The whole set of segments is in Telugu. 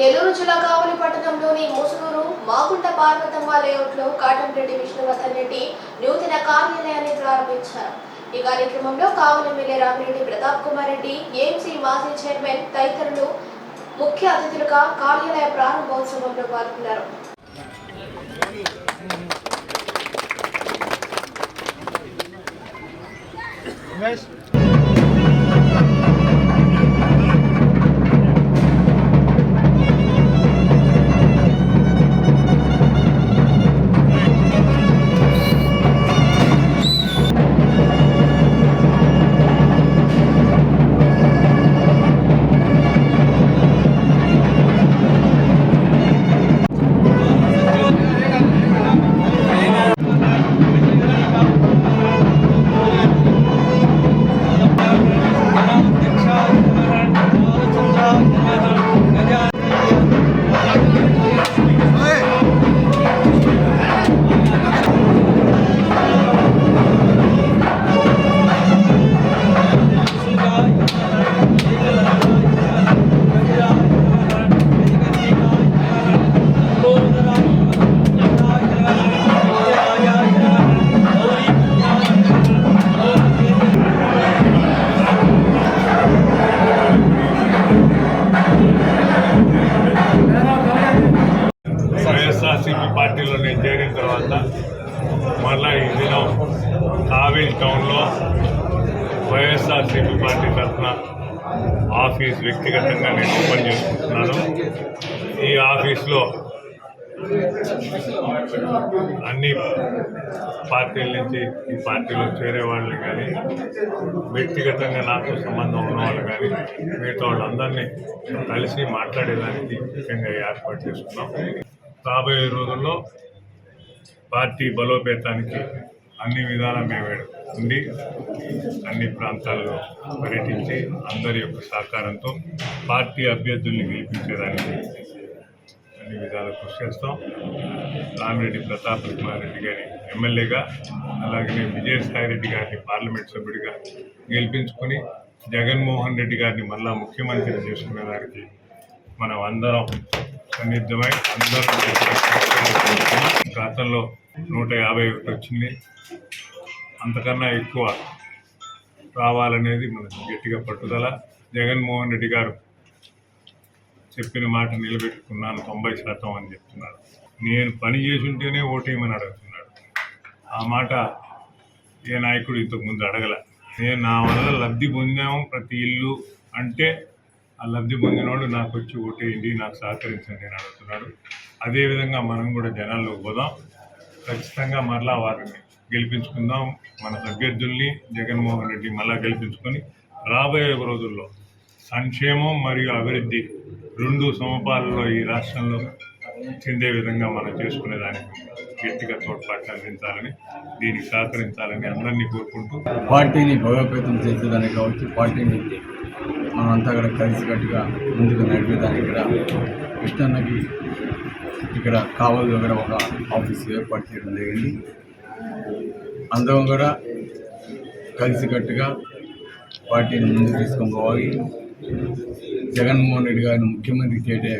నెల్లూరు జిల్లా కావలి పట్టణంలోని ముసునూరు మాగుంట పార్వతమ్మ లేఅవుట్లో కాటంరెడ్డి విష్ణువర్ధన్ రెడ్డి నూతన కార్యాలయాన్ని ప్రారంభించారు. ఈ కార్యక్రమంలో కావలి ఎమ్మెల్యే రామిరెడ్డి ప్రతాప్ కుమార్ రెడ్డి ఏఎంసీ మాజీ చైర్మన్ తదితరులు ముఖ్య అతిథులుగా కార్యాలయ ప్రారంభోత్సవంలో పాల్గొన్నారు. వైఎస్ఆర్సీపీ పార్టీలో నేను చేరిన తర్వాత మళ్ళా ఈ దినం కావేజ్ టౌన్లో వైఎస్ఆర్సీపీ పార్టీ తరఫున ఆఫీస్ వ్యక్తిగతంగా నేను ఓపెన్ చేసుకుంటున్నాను. ఈ ఆఫీస్లో అన్ని పార్టీల నుంచి ఈ పార్టీలో చేరే వాళ్ళు కానీ వ్యక్తిగతంగా నాతో సంబంధం ఉన్న వాళ్ళు కానీ మిగతా వాళ్ళందరినీ కలిసి మాట్లాడేదానికి ముఖ్యంగా ఏర్పాటు చేసుకున్నాం. రాబోయే రోజుల్లో పార్టీ బలోపేతానికి అన్ని విధాల మేము ఉండి అన్ని ప్రాంతాల్లో పర్యటించి అందరి యొక్క సహకారంతో పార్టీ అభ్యర్థుల్ని గెలిపించేదానికి అన్ని విధాలు కృషి చేస్తాం. రామిరెడ్డి ప్రతాప్ కుమార్ రెడ్డి గారి ఎమ్మెల్యేగా అలాగే విజయసాయి రెడ్డి గారిని పార్లమెంట్ సభ్యుడిగా గెలిపించుకొని జగన్మోహన్ రెడ్డి గారిని మళ్ళా ముఖ్యమంత్రిని చేసుకునేదానికి మనం అందరం సన్నిద్ధమై అందరూ గతంలో నూట యాభై ఒకటి వచ్చింది. అంతకన్నా ఎక్కువ రావాలనేది మనకు గట్టిగా పట్టుదల. జగన్మోహన్ రెడ్డి గారు చెప్పిన మాట నిలబెట్టుకున్నాను తొంభై శాతం అని చెప్తున్నాడు నేను పని చేసుంటేనే ఓటేయమని అడుగుతున్నాడు. ఆ మాట ఏ నాయకుడు ఇంతకు ముందు అడగల. నేను నా వల్ల లబ్ధి పొందాము ప్రతి ఇల్లు అంటే ఆ లబ్ధి పొందినోడు నాకు వచ్చి ఓటేయండి నాకు సహకరించండి అని అడుగుతున్నాడు. అదేవిధంగా మనం కూడా జనాల్లో పోదాం. ఖచ్చితంగా మరలా వారిని గెలిపించుకుందాం. మన అభ్యర్థుల్ని జగన్మోహన్ రెడ్డి మళ్ళా గెలిపించుకొని రాబోయే రోజుల్లో సంక్షేమం మరియు అభివృద్ధి రెండు సమపాలలో ఈ రాష్ట్రంలో చెందే విధంగా మనం చేసుకునేదానికి కీర్తిగా గట్టిగా తోడ్పాటు అందించాలని దీనికి సహకరించాలని అందరినీ కోరుకుంటూ పార్టీని బలోపేతం చేసేదానికి కావచ్చు పార్టీని మనమంతా కూడా కలిసికట్టుగా ముందుకు నడిపేదానికి ఇక్కడ కృష్ణన్నకి ఇక్కడ కావలి దగ్గర ఒక ఆఫీస్ ఏర్పాటు చేయడం జరిగింది. అందరం కూడా కలిసికట్టుగా పార్టీని ముందుకు తీసుకొని పోవాలి. జగన్మోహన్ రెడ్డి గారిని ముఖ్యమంత్రి చేయటే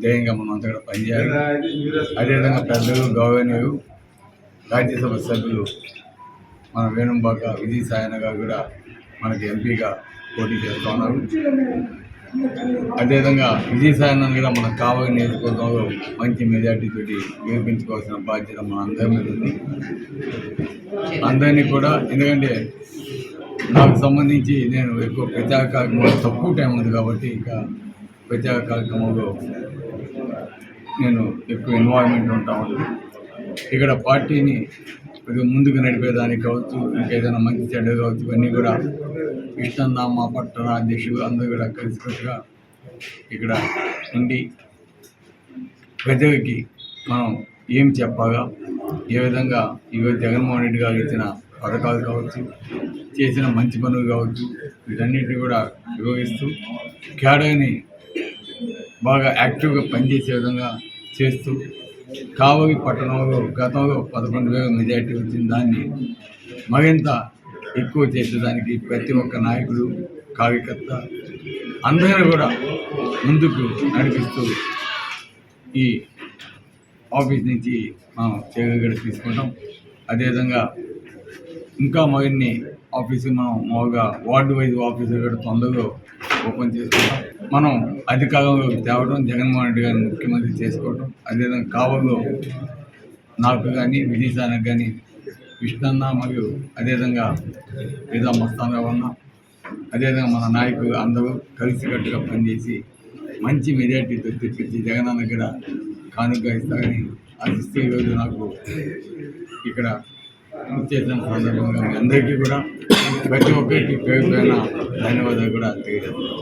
ధ్యేయంగా మనం అంతగా కూడా పనిచేయాలి. అదేవిధంగా పెద్దలు గౌరవనీయులు రాజ్యసభ సభ్యులు మన వేణుంబాక విజయ్ సాయనగా కూడా మనకి ఎంపీగా పోటీ చేస్తూ ఉన్నారు. అదేవిధంగా విజయ్ సాయన కూడా మన కావలి నియోజకవర్గంలో మంచి మెజార్టీ తోటి బాధ్యత మన అందరి మీద ఉంది. అందరినీ కూడా ఎందుకంటే నాకు సంబంధించి నేను ఎక్కువ ప్రచార కార్యక్రమంలో తక్కువ టైం ఉంది కాబట్టి ఇంకా ప్రత్యేక కార్యక్రమంలో నేను ఎక్కువ ఇన్వాల్వ్మెంట్ ఉంటా ఇక్కడ పార్టీని కొద్దిగా ముందుకు నడిపేదానికి కావచ్చు ఇంకేదైనా మంచి చెడ్డ కావచ్చు ఇవన్నీ కూడా కృష్ణన్న మా పట్టణ అధ్యక్షులు అందరూ కూడా కలిసికట్టుగా ఇక్కడ ఉండి ప్రజలకి మనం ఏం చెప్పాగా ఏ విధంగా ఈరోజు జగన్మోహన్ రెడ్డి గారు ఇచ్చిన పథకాలు కావచ్చు చేసిన మంచి పనులు కావచ్చు వీటన్నిటిని కూడా వివరిస్తూ క్యాడర్ని బాగా యాక్టివ్గా పనిచేసే విధంగా చేస్తూ కావలి పట్టణంలో గతంలో పదకొండు వేల మెజార్టీ వచ్చిన దాన్ని మరింత ఎక్కువ చేసేదానికి ప్రతి ఒక్క నాయకుడు కార్యకర్త అందరినీ కూడా ముందుకు నడిపిస్తూ ఈ ఆఫీస్ నుంచి మనం చేయగలిగి తీసుకుంటాం. అదేవిధంగా ఇంకా మరిన్ని ఆఫీసు మనం మామూలుగా వార్డు వైజ్ ఆఫీసు కూడా తొందరగా ఓపెన్ చేసుకుంటాం. మనం అధికారంలో తేవడం జగన్మోహన్ రెడ్డి గారిని ముఖ్యమంత్రి చేసుకోవడం అదేవిధంగా కావల్లో నాకు కానీ విజయసానికి కానీ కృష్ణన్న మరియు అదేవిధంగా లేదా మస్తానరావు అన్న అదేవిధంగా మన నాయకులు అందరూ కలిసికట్టుగా పనిచేసి మంచి మెజార్టీతో తెప్పించి జగనన్న కూడా కానుక ఇస్తారని ఆశిస్తే ఈరోజు నాకు ఇక్కడ చేసిన సందర్భంగా మీ అందరికీ కూడా ప్రతి ఒక్కరికి పేరు పైన ధన్యవాదాలు కూడా తెలియదు